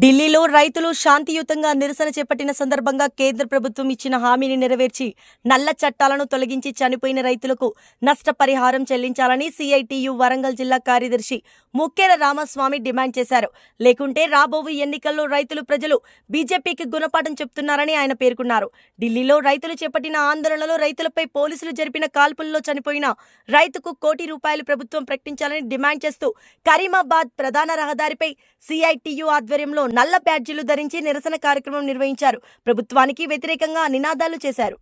ఢిల్లీలో రైతులు శాంతియుతంగా నిరసన చేపట్టిన సందర్భంగా కేంద్ర ప్రభుత్వం ఇచ్చిన హామీని నెరవేర్చి నల్ల చట్టాలను తొలగించి చనిపోయిన రైతులకు నష్టపరిహారం చెల్లించాలని సిఐటియు వరంగల్ జిల్లా కార్యదర్శి ముక్కెర రామస్వామి డిమాండ్ చేశారు. లేకుంటే రాబోవు ఎన్నికల్లో రైతులు ప్రజలు బీజేపీకి గుణపాఠం చెప్తున్నారని ఆయన పేర్కొన్నారు. ఢిల్లీలో రైతులు చేపట్టిన ఆందోళనలో రైతులపై పోలీసులు జరిపిన కాల్పుల్లో చనిపోయిన రైతుకు కోటి రూపాయలు ప్రభుత్వం ప్రకటించాలని డిమాండ్ చేస్తూ కరీమాబాద్ ప్రధాన రహదారిపై సిఐటియు ఆధ్వర్యంలో నల్ల బ్యాడ్జీలు ధరించి నిరసన కార్యక్రమం నిర్వహించారు. ప్రభుత్వానికి వ్యతిరేకంగా నినాదాలు చేశారు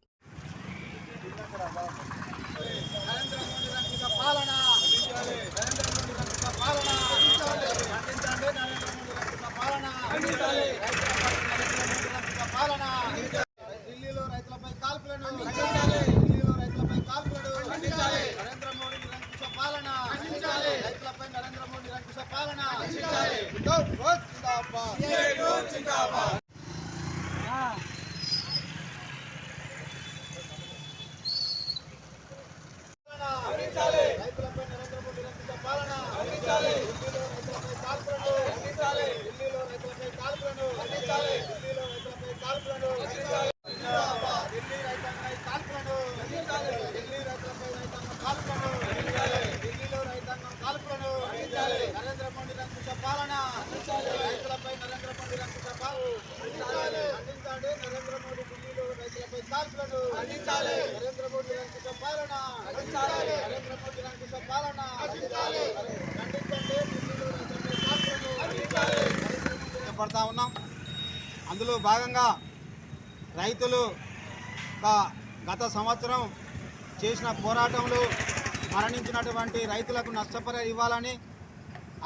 ఢిల్లీలో రైతులపై కాల్పులను ఢిల్లీలో రైతులపై కాల్పులను నరేంద్ర మోడీ నిరంకుశ పాలన రైతులపై నరేంద్ర మోడీ నిరంకుశ పాలన డౌన్ రోడ్ జిందాబాద్. రైతులపై నరేంద్ర మోడీ నిరంకుశ పాలన ఢిల్లీలో రైతులపై కాల్పులను ఢిల్లీలో రైతులపై కాల్పులను ఢిల్లీలో రైతులపై కాల్పులను ఢిల్లీ రైతాంగ కాల్పులను ఢిల్లీ రైతులపై రైతాంగ కాల్పులను ఢిల్లీలో రైతాంగం కాల్పులను నరేంద్ర మోడీ నిరంకుశ పాలన రైతులపై నరేంద్ర మోడీ ఖండించండి నరేంద్ర మోడీ ఢిల్లీలో రైతులపై కాల్పులను నరేంద్ర మోడీ పాలన నరేంద్ర మోడీ పాలన ఖండించండి. ఢిల్లీలో రైతులపై కాల్పులను చేపడతా ఉన్నాం. అందులో భాగంగా రైతులు గత సంవత్సరం చేసిన పోరాటంలో మరణించినటువంటి రైతులకు నష్టపరిహారం ఇవ్వాలని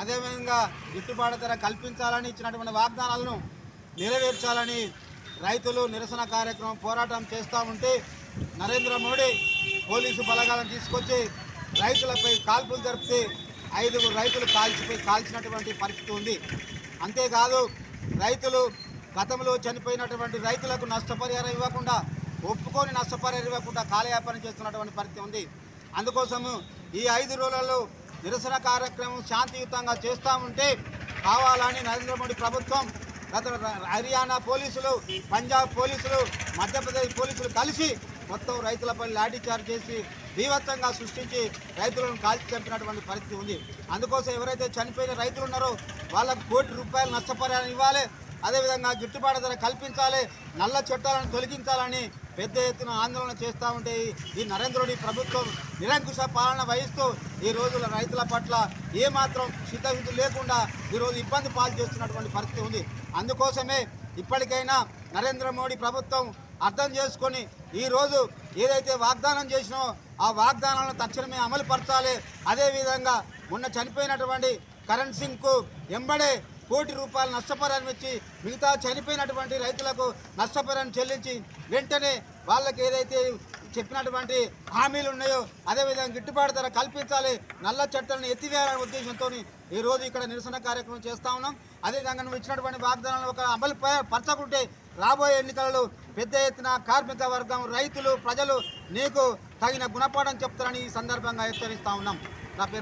అదేవిధంగా గిట్టుబాటు ధర కల్పించాలని ఇచ్చినటువంటి వాగ్దానాలను నెరవేర్చాలని రైతులు నిరసన కార్యక్రమం పోరాటం చేస్తూ ఉంటే నరేంద్ర మోడీ పోలీసు బలగాలను తీసుకొచ్చి రైతులపై కాల్పులు జరిపితే ఐదుగురు రైతులు కాల్చిపోయి కాల్చినటువంటి పరిస్థితి ఉంది. అంతేకాదు రైతులు గతంలో చనిపోయినటువంటి రైతులకు నష్టపరిహారం ఇవ్వకుండా ఒప్పుకొని నష్టపరిహారం ఇవ్వకుండా కాలయాపన చేస్తున్నటువంటి పరిస్థితి ఉంది. అందుకోసము ఈ ఐదు రోజులలో నిరసన కార్యక్రమం శాంతియుతంగా చేస్తూ ఉంటే కావాలని నరేంద్ర మోడీ ప్రభుత్వం గత హర్యానా పోలీసులు పంజాబ్ పోలీసులు మధ్యప్రదేశ్ పోలీసులు కలిసి మొత్తం రైతులపై లాఠీచార్జ్ చేసి దీవత్వంగా సృష్టించి రైతులను కాల్చి చంపినటువంటి పరిస్థితి ఉంది. అందుకోసం ఎవరైతే చనిపోయిన రైతులు ఉన్నారో వాళ్ళకు కోటి రూపాయలు నష్టపరిహారం ఇవ్వాలి. అదేవిధంగా గిట్టుబాటు ధర కల్పించాలి. నల్ల చట్టాలను తొలగించాలని పెద్ద ఎత్తున ఆందోళన చేస్తూ ఉంటే ఈ- నరేంద్రుడి ప్రభుత్వం నిరంకుశ పాలన వహిస్తూ ఈ రోజుల రైతుల పట్ల ఏమాత్రం సిద్ధవిధులు లేకుండా ఈరోజు ఇబ్బంది పాలు చేస్తున్నటువంటి పరిస్థితి ఉంది. అందుకోసమే ఇప్పటికైనా నరేంద్ర మోడీ ప్రభుత్వం అర్థం చేసుకొని ఈరోజు ఏదైతే వాగ్దానం చేసినో ఆ వాగ్దానాలను తక్షణమే అమలుపరచాలి. అదేవిధంగా మొన్న చనిపోయినటువంటి కరణ్ సింగ్కు ఎంబడే కోటి రూపాయలు నష్టపరాన్ని ఇచ్చి మిగతా చనిపోయినటువంటి రైతులకు నష్టపరాన్ని చెల్లించి వెంటనే వాళ్ళకి ఏదైతే చెప్పినటువంటి హామీలు ఉన్నాయో అదేవిధంగా గిట్టుబాటు ధర కల్పించాలి నల్ల చట్టాలను ఎత్తివేయాలనే ఉద్దేశంతో ఈ రోజు ఇక్కడ నిరసన కార్యక్రమం చేస్తా ఉన్నాం. అదేవిధంగా నువ్వు ఇచ్చినటువంటి వాగ్దానాలను ఒక అమలు పరచకుంటే రాబోయే ఎన్నికలలో పెద్ద ఎత్తున కార్మిక వర్గం రైతులు ప్రజలు నీకు తగిన గుణపాఠం చెప్తారని ఈ సందర్భంగా హెచ్చరిస్తూ ఉన్నాం. నా పేరు